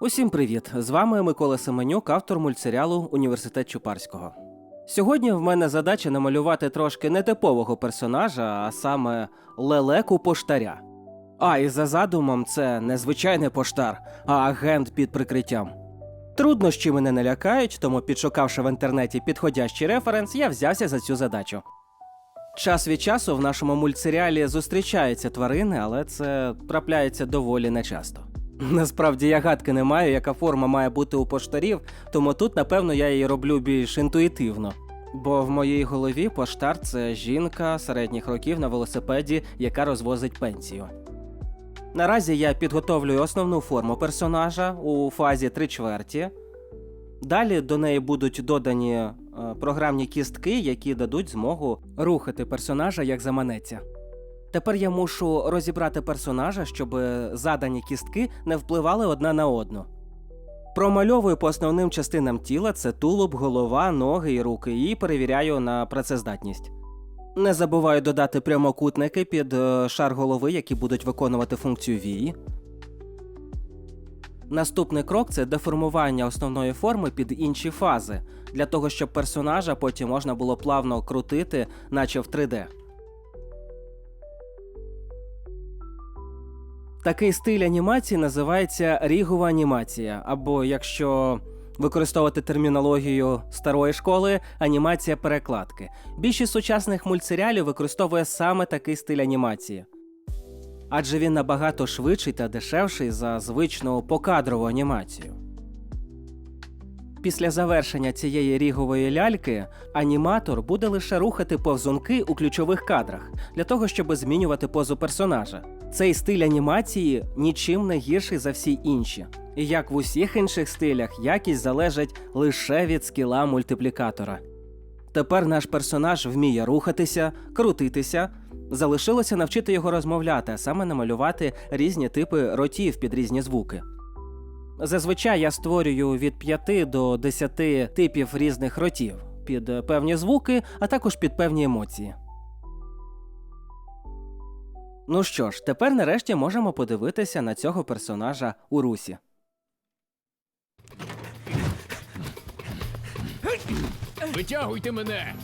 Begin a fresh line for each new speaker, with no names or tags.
Усім привіт! З вами Микола Семенюк, автор мультсеріалу Університет Чупарського. Сьогодні в мене задача намалювати трошки нетипового персонажа, а саме лелеку поштаря. А і за задумом це не звичайний поштар, а агент під прикриттям. Труднощі мене не лякають, тому підшукавши в інтернеті підходящий референс, я взявся за цю задачу. Час від часу в нашому мультсеріалі зустрічаються тварини, але це трапляється доволі нечасто. Насправді я гадки не маю, яка форма має бути у поштарів, тому тут, напевно, я її роблю більш інтуїтивно. Бо в моїй голові поштар це жінка середніх років на велосипеді, яка розвозить пенсію. Наразі я підготовлюю основну форму персонажа у фазі 3 чверті. Далі до неї будуть додані е, програмні кістки, які дадуть змогу рухати персонажа як заманеться. Тепер я мушу розібрати персонажа, щоб задані кістки не впливали одна на одну. Промальовую по основним частинам тіла це тулуб, голова, ноги і руки, і перевіряю на працездатність. Не забуваю додати прямокутники під е, шар голови, які будуть виконувати функцію вії. Наступний крок це деформування основної форми під інші фази, для того, щоб персонажа потім можна було плавно крутити, наче в 3D. Такий стиль анімації називається рігова анімація, або якщо використовувати термінологію старої школи, анімація перекладки. Більшість сучасних мультсеріалів використовує саме такий стиль анімації. Адже він набагато швидший та дешевший за звичну покадрову анімацію. Після завершення цієї рігової ляльки аніматор буде лише рухати повзунки у ключових кадрах для того, щоб змінювати позу персонажа. Цей стиль анімації нічим не гірший за всі інші. І як в усіх інших стилях, якість залежить лише від скіла мультиплікатора. Тепер наш персонаж вміє рухатися, крутитися. Залишилося навчити його розмовляти, а саме намалювати різні типи ротів під різні звуки. Зазвичай я створюю від 5 до 10 типів різних ротів під певні звуки, а також під певні емоції. Ну що ж, тепер нарешті можемо подивитися на цього персонажа у русі.
Витягуйте мене!